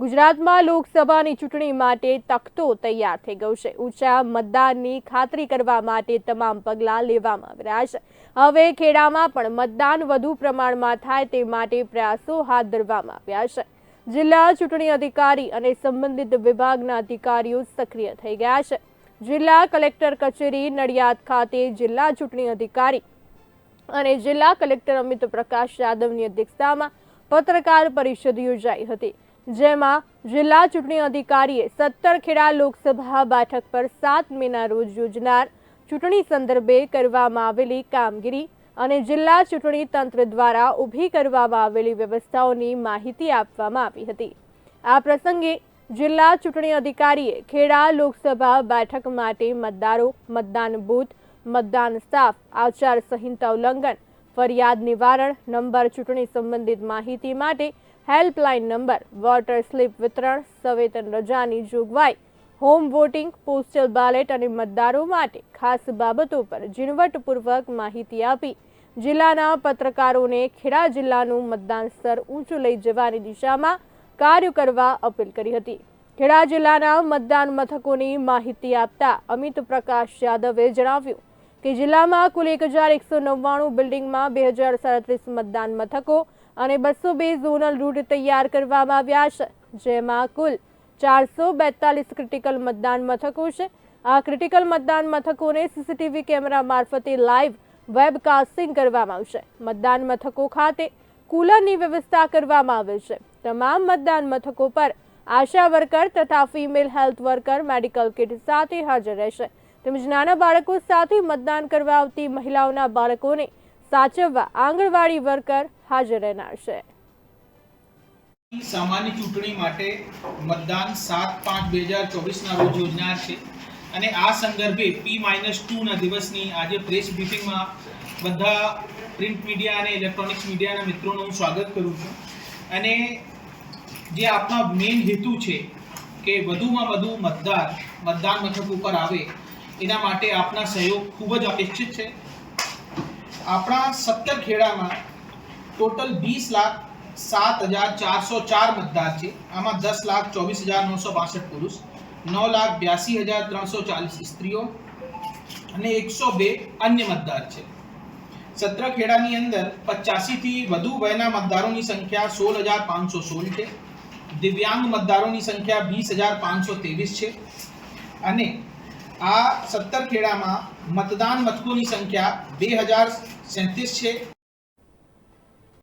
ગુજરાતમાં લોકસભાની ચૂંટણી માટે તખતો તૈયાર થઈ ગયો છે. ઊંચા મતદાનની ખાતરી કરવા માટે તમામ પગલાં લેવામાં આવી રહ્યા છે. હવે ખેડામાં પણ મતદાન વધુ પ્રમાણમાં થાય તે માટે પ્રયાસો હાથ ધરવામાં આવ્યા છે. જિલ્લા ચૂંટણી અધિકારી અને સંબંધિત વિભાગના અધિકારીઓ સક્રિય થઈ ગયા છે. જિલ્લા કલેક્ટર કચેરી નડિયાદ ખાતે જિલ્લા ચૂંટણી અધિકારી અને જિલ્લા કલેક્ટર અમિત પ્રકાશ યાદવની અધ્યક્ષતામાં પત્રકાર પરિષદ યોજાઈ હતી. જેમાં જિલ્લા ચૂંટણી અધિકારીએ સત્તર ખેડા લોકસભા બેઠક પર સાત મેના રોજ યોજનાર ચૂંટણી સંદર્ભે કરવામાં આવેલી કામગીરી અને જિલ્લા ચૂંટણી તંત્ર દ્વારા ઊભી કરવામાં આવેલી વ્યવસ્થાઓની માહિતી આપવામાં આવી હતી. આ પ્રસંગે જિલ્લા ચૂંટણી અધિકારીએ ખેડા લોકસભા બેઠક માટે મતદારો, મતદાન બૂથ, મતદાન સ્ટાફ, આચાર સંહિતા ઉલ્લંઘન, ફરિયાદ નિવારણ, નંબર ચૂંટણી સંબંધિત માહિતી માટે હેલ્પલાઇન નંબર, વોટર સ્લીપ વિતરણ સવેતન રજાની જોગવાઈ, હોમ વોટિંગ, પોસ્ટલ બેલેટ અને મતદારો માટે ખાસ બાબતો પર ઝીણવટપૂર્વક માહિતી આપી. જિલ્લાના પત્રકારોને ખેડા જિલ્લાનું મતદાન સ્તર ઊંચું લઈ જવાની દિશામાં કાર્ય કરવા અપીલ કરી હતી. ખેડા જિલ્લાના મતદાન મથકોની માહિતી આપતા અમિત પ્રકાશ યાદવે જણાવ્યું કે જિલ્લામાં કુલ એક હજાર એકસો નવ્વાણું બિલ્ડિંગમાં બે હજાર સાડત્રીસ મતદાન મથકો અને બસો બે ઝોનલ રૂટ તૈયાર કરવામાં આવ્યા છે, જેમાં કુલ ચારસો બેતાલીસ ક્રિટિકલ મતદાન મથકો છે. આ ક્રિટિકલ મતદાન મથકોને સીસીટીવી કેમેરા મારફતે લાઈવ વેબકાસ્ટિંગ કરવામાં આવશે. મતદાન મથકો ખાતે કુલરની વ્યવસ્થા કરવામાં આવે છે. તમામ મતદાન મથકો પર આશા વર્કર તથા female health worker medical kit સાથે હાજર રહેશે. તેમજ નાના બાળકો સાથે મતદાન કરવા આવતી મહિલાઓના બાળકોને સાચવવા આંગણવાડી વર્કર હાજર રહેનાર સામાન્ય ચૂંટણી માટે મતદાન સાત પાંચ બે હજાર ચોવીસના રોજ યોજનાર છે. અને આ સંદર્ભે પી માઇનસ ટુના દિવસની આજે પ્રેસ બ્રીફિંગમાં બધા પ્રિન્ટ મીડિયા અને ઇલેક્ટ્રોનિક્સ મીડિયાના મિત્રોનું હું સ્વાગત કરું છું. અને જે આપણા મેઇન હેતુ છે કે વધુમાં વધુ મતદાર, મતદાન મથક ઉપર આવે, એના માટે આપના સહયોગ ખૂબ જ અપેક્ષિત છે. આપણા સત્તર ખેડામાં ટોટલ વીસ લાખ સાત હજાર ચારસો ચાર મતદાર છે. આમાં દસ લાખ ચોવીસ હજાર નવસો બાસઠ પુરુષ, નવ લાખ બ્યાસી હજાર ત્રણસો ચાલીસ સ્ત્રીઓ અને એકસો બે અન્ય મતદાર છે. સત્ર ખેડાની અંદર પચાસીથી વધુ વયના મતદારોની સંખ્યા સોળ હજાર પાંચસો સોળ છે. દિવ્યાંગ મતદારોની સંખ્યા વીસ હજાર પાંચસો ત્રેવીસ છે. અને આ સત્તર ખેડામાં મતદાન મથકોની સંખ્યા બે હજાર સેંત્રીસ છે.